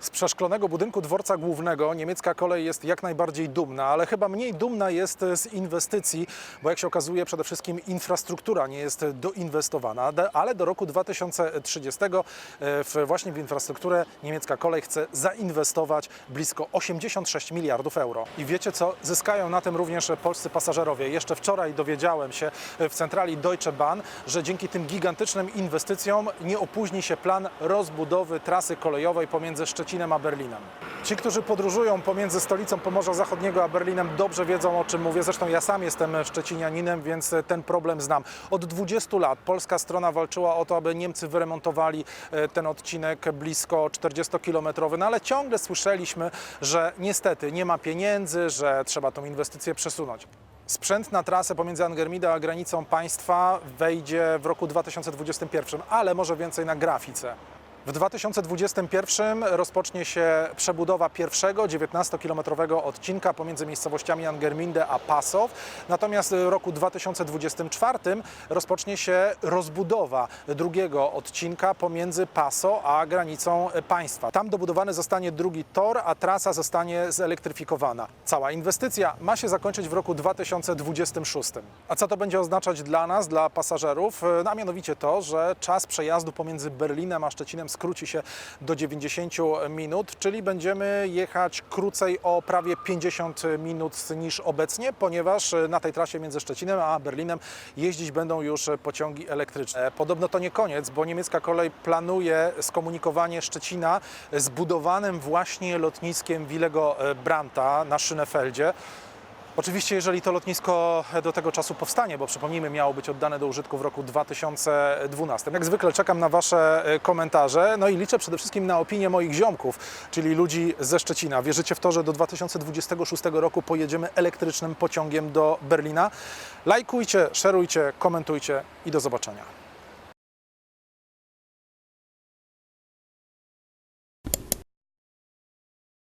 Z przeszklonego budynku dworca głównego niemiecka kolej jest jak najbardziej dumna, ale chyba mniej dumna jest z inwestycji, bo jak się okazuje przede wszystkim infrastruktura nie jest doinwestowana, ale do roku 2030 e, w, właśnie w infrastrukturę niemiecka kolej chce zainwestować blisko 86 miliardów euro. I wiecie co? Zyskają na tym również polscy pasażerowie. Jeszcze wczoraj dowiedziałem się w centrali Deutsche Bahn, że dzięki tym gigantycznym inwestycjom nie opóźni się plan rozbudowy trasy kolejowej pomiędzy Szczecinem a Berlinem. Ci, którzy podróżują pomiędzy stolicą Pomorza Zachodniego a Berlinem dobrze wiedzą o czym mówię. Zresztą ja sam jestem szczecinianinem, więc ten problem znam. Od 20 lat polska strona walczyła o to, aby Niemcy wyremontowali e, ten odcinek blisko 40-kilometrowy, no ale ciągle słyszeliśmy, że niestety nie ma pieniędzy, że trzeba tą inwestycję przesunąć. Sprzęt na trasę pomiędzy Angermida a granicą państwa wejdzie w roku 2021, ale może więcej na grafice. W 2021 rozpocznie się przebudowa pierwszego 19-kilometrowego odcinka pomiędzy miejscowościami Angerminde a Passow. Natomiast w roku 2024 rozpocznie się rozbudowa drugiego odcinka pomiędzy Paso a granicą państwa. Tam dobudowany zostanie drugi tor, a trasa zostanie zelektryfikowana. Cała inwestycja ma się zakończyć w roku 2026. A co to będzie oznaczać dla nas, dla pasażerów? A mianowicie to, że czas przejazdu pomiędzy Berlinem a Szczecinem skróci się do 90 minut, czyli będziemy jechać krócej o prawie 50 minut niż obecnie, ponieważ na tej trasie między Szczecinem a Berlinem jeździć będą już pociągi elektryczne. Podobno to nie koniec, bo niemiecka kolej planuje skomunikowanie Szczecina z budowanym właśnie lotniskiem Willego Brandta na Schönefeldzie. Oczywiście, jeżeli to lotnisko do tego czasu powstanie, bo przypomnijmy, miało być oddane do użytku w roku 2012. Jak zwykle czekam na Wasze e, komentarze, no i liczę przede wszystkim na opinię moich ziomków, czyli ludzi ze Szczecina. Wierzycie w to, że do 2026 roku pojedziemy elektrycznym pociągiem do Berlina? Lajkujcie, szerujcie, komentujcie i do zobaczenia.